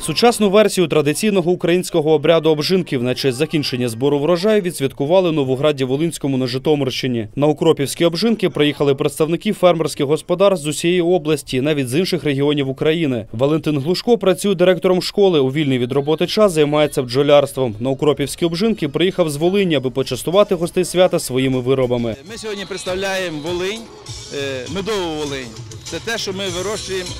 Сучасну версію традиційного українського обряду обжинків на честь закінчення збору врожаю відсвяткували Новограді Волинському на Житомирщині. На Укропівські обжинки приїхали представники фермерських господарств з усієї області, навіть з інших регіонів України. Валентин Глушко працює директором школи. У вільний від роботи час займається бджолярством. На Укропівські обжинки приїхав з Волині, аби почастувати гостей свята своїми виробами. Ми сьогодні представляємо Волинь, е, медову Волинь. Це те, що ми вирощуємо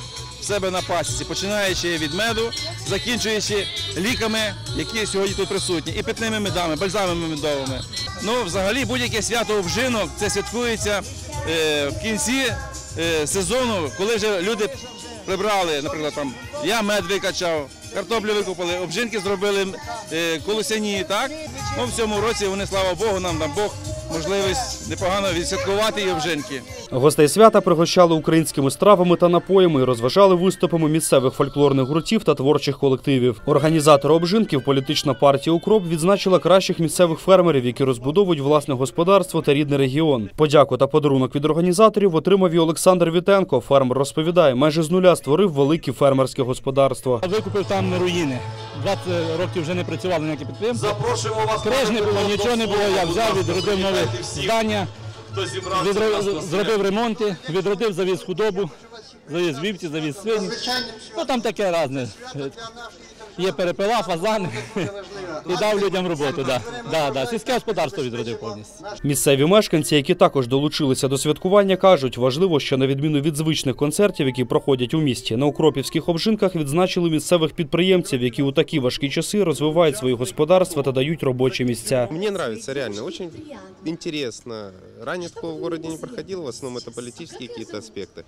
себе на пасіці, починаючи від меду, закінчуючи ліками, які сьогодні тут присутні, і питними медами, бальзамами медовими. Ну, взагалі, будь-яке свято обжинок це святкується е, в кінці е, сезону, коли вже люди прибрали, наприклад, там я мед викачав, картоплю викопали, обжинки зробили е, колосяні, так? Ну, в цьому році вони, слава Богу, нам дав Бог можливість непогано відсвяткувати і обжинки. Гостей свята пригощали українськими стравами та напоями і розважали виступами місцевих фольклорних гуртів та творчих колективів. Організатори обжинків політична партія Укроп відзначила кращих місцевих фермерів, які розбудовують власне господарство та рідний регіон. Подяку та подарунок від організаторів отримав і Олександр Вітенко. Фермер розповідає, майже з нуля створив велике фермерське господарство. Викупив там руїни. 20 років вже не працювали ніякі підприємства. Запрошуємо вас. Криж не було, нічого не було. Я взяв, відродив нове здання, відро- зробив ремонти, відродив, завіз худобу, завіз вівці, завіз свині. Ну там таке різне. Є перепила, фазани. І дав людям роботу. Да. Да, да. Сільське господарство відродив повністю. Місцеві мешканці, які також долучилися до святкування, кажуть, важливо, що на відміну від звичних концертів, які проходять у місті, на укропівських обжинках відзначили місцевих підприємців, які у такі важкі часи розвивають свої господарства та дають робочі місця. Мне нравится, реально, очень интересно. Ранее такого в городе не проходило, в основном это политические какие-то аспекты.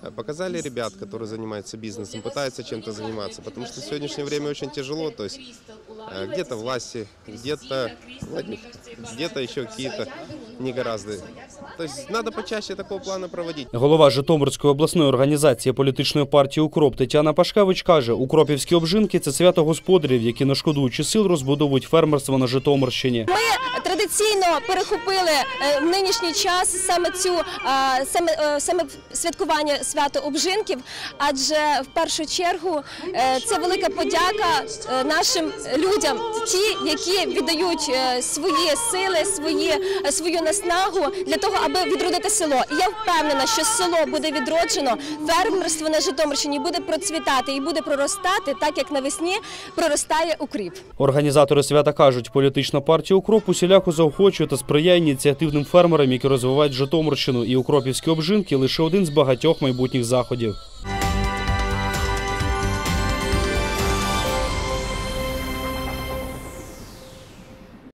Э, Показали ребят, которые занимаются бизнесом, пытаются чем-то заниматься, потому что в сегодняшнее время очень тяжело, то есть э, где-то власти, где-то где-то еще какие-то негоразды. То есть надо почаще такого плана проводить. Голова Житомирської обласної організації політичної партії Укроп Тетяна Пашкевич каже, укропівські обжинки це свято господарів, які не шкодуючи сил розбудовують фермерство на Житомирщині. Ми традиційно перехопили е, в нинішній час саме цю е, саме, е, саме святкування свято обжинків, адже в першу чергу це велика подяка нашим людям, ті, які віддають е, свої сили, свої свою наснагу для того, аби відродити село. І я впевнена, що село буде відроджено, фермерство на Житомирщині буде процвітати і буде проростати, так як навесні проростає укріп. Організатори свята кажуть, політична партія Укроп усіляко заохочує та сприяє ініціативним фермерам, які розвивають Житомирщину, і укропівські обжинки лише один з багатьох майбутніх заходів.